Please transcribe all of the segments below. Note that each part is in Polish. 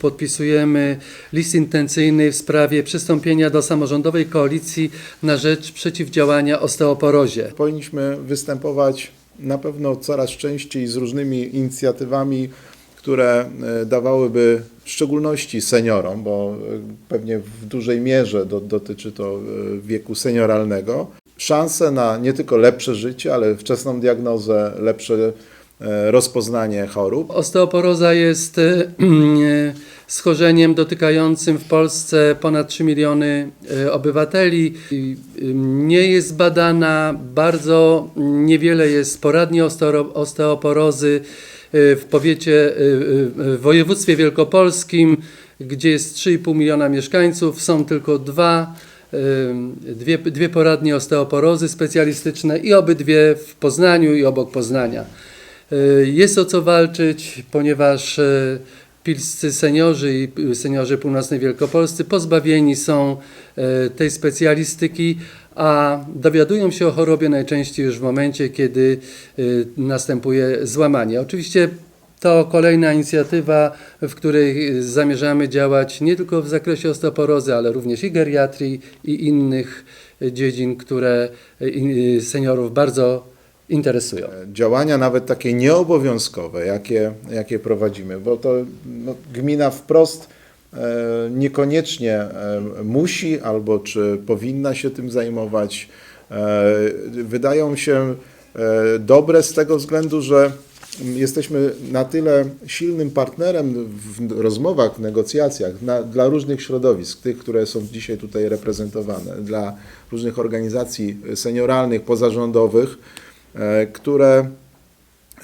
podpisujemy list intencyjny w sprawie przystąpienia do samorządowej koalicji na rzecz przeciwdziałania osteoporozie. Powinniśmy występować na pewno coraz częściej z różnymi inicjatywami, które e, dawałyby w szczególności seniorom, bo e, pewnie w dużej mierze do, dotyczy to e, wieku senioralnego, szansę na nie tylko lepsze życie, ale wczesną diagnozę, lepsze rozpoznanie chorób. Osteoporoza jest e, schorzeniem dotykającym w Polsce ponad 3 miliony e, obywateli. E, Nie jest badana, bardzo niewiele jest poradni osteo- osteoporozy e, w powiecie, e, e, w województwie wielkopolskim, gdzie jest 3,5 miliona mieszkańców, są tylko dwa. e, Dwie, dwie poradnie osteoporozy specjalistyczne i obydwie w Poznaniu i obok Poznania. E, Jest o co walczyć, ponieważ e, pilscy seniorzy i p- seniorzy północnej Wielkopolscy pozbawieni są tej specjalistyki, a dowiadują się o chorobie najczęściej już w momencie, kiedy następuje złamanie. Oczywiście to kolejna inicjatywa, w której zamierzamy działać nie tylko w zakresie osteoporozy, ale również i geriatrii i innych dziedzin, które seniorów bardzo interesują. działania nawet takie nieobowiązkowe, jakie, jakie prowadzimy, bo to no, gmina wprost e, niekoniecznie e, musi albo czy powinna się tym zajmować. E, wydają się e, dobre z tego względu, że jesteśmy na tyle silnym partnerem w rozmowach, w negocjacjach na, dla różnych środowisk, tych, które są dzisiaj tutaj reprezentowane, dla różnych organizacji senioralnych, pozarządowych, e, które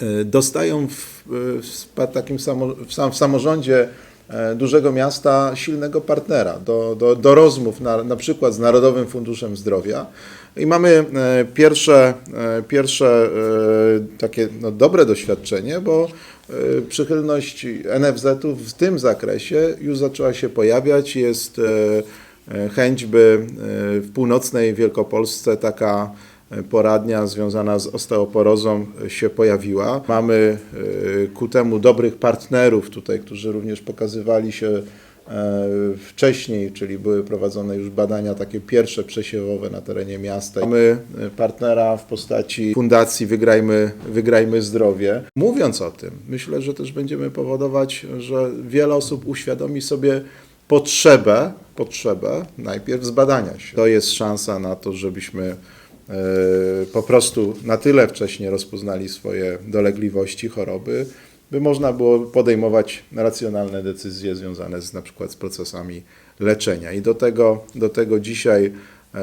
e, dostają w, w spa- takim samo, w, sam, w samorządzie e, dużego miasta silnego partnera do, do, do rozmów na, na przykład z Narodowym Funduszem Zdrowia. I mamy e, pierwsze, e, pierwsze e, takie no, dobre doświadczenie, bo e, przychylność NFZ-u w tym zakresie już zaczęła się pojawiać. Jest e, e, chęć, by e, w północnej Wielkopolsce taka e, poradnia związana z osteoporozą się pojawiła. Mamy e, ku temu dobrych partnerów tutaj, którzy również pokazywali się e, wcześniej, czyli były prowadzone już badania takie pierwsze przesiewowe na terenie miasta. Mamy e, partnera w postaci Fundacji Wygrajmy, Wygrajmy Zdrowie. Mówiąc o tym, myślę, że też będziemy powodować, że wiele osób uświadomi sobie potrzebę, potrzebę najpierw zbadania się. To jest szansa na to, żebyśmy e, po prostu na tyle wcześnie rozpoznali swoje dolegliwości, choroby, by można było podejmować racjonalne decyzje związane z na przykład z procesami leczenia. I do tego, do tego dzisiaj e,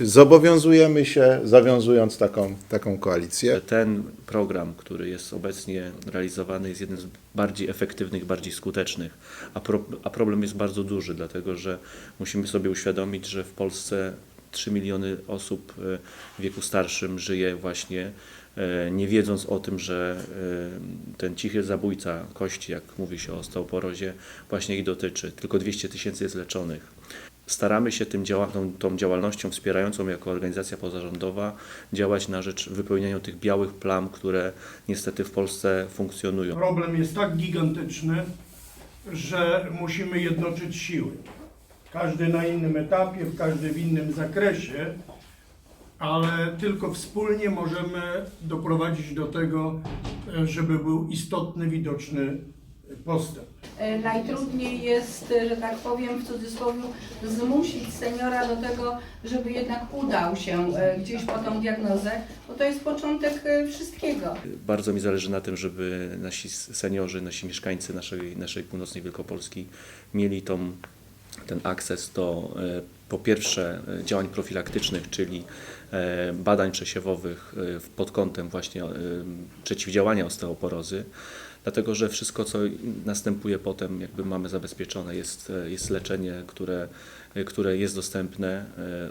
zobowiązujemy się, zawiązując taką, taką koalicję. Ten program, który jest obecnie realizowany, jest jednym z bardziej efektywnych, bardziej skutecznych, a, pro, a problem jest bardzo duży, dlatego że musimy sobie uświadomić, że w Polsce 3 miliony osób e, w wieku starszym żyje właśnie e, nie wiedząc o tym, że e, ten cichy zabójca kości, jak mówi się o osteoporozie, właśnie ich dotyczy. Tylko 200 tysięcy jest leczonych. Staramy się tym działa, tą, tą działalnością wspierającą jako organizacja pozarządowa działać na rzecz wypełniania tych białych plam, które niestety w Polsce funkcjonują. Problem jest tak gigantyczny, że musimy jednoczyć siły. Każdy na innym etapie, każdy w innym zakresie, ale tylko wspólnie możemy doprowadzić do tego, e, żeby był istotny, widoczny postęp. E, Najtrudniej jest, e, że tak powiem w cudzysłowie, zmusić seniora do tego, żeby jednak udał się gdzieś po tą diagnozę, bo to jest początek wszystkiego. Bardzo mi zależy na tym, żeby nasi seniorzy, nasi mieszkańcy naszej, naszej północnej Wielkopolski mieli tą, ten akces e, po pierwsze e, działań profilaktycznych, czyli e, badań przesiewowych e, pod kątem właśnie przeciwdziałania osteoporozy, dlatego że wszystko, co następuje potem, jakby mamy zabezpieczone, jest, jest leczenie, które, które jest dostępne.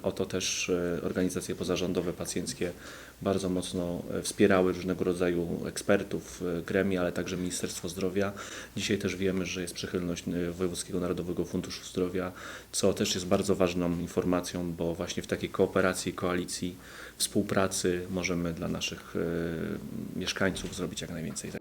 O to też organizacje pozarządowe, pacjenckie bardzo mocno wspierały różnego rodzaju ekspertów, gremia, ale także Ministerstwo Zdrowia. Dzisiaj też wiemy, że jest przychylność Wojewódzkiego Narodowego Funduszu Zdrowia, co też jest bardzo ważną informacją, bo właśnie w takiej kooperacji, koalicji, współpracy możemy dla naszych e, mieszkańców zrobić jak najwięcej.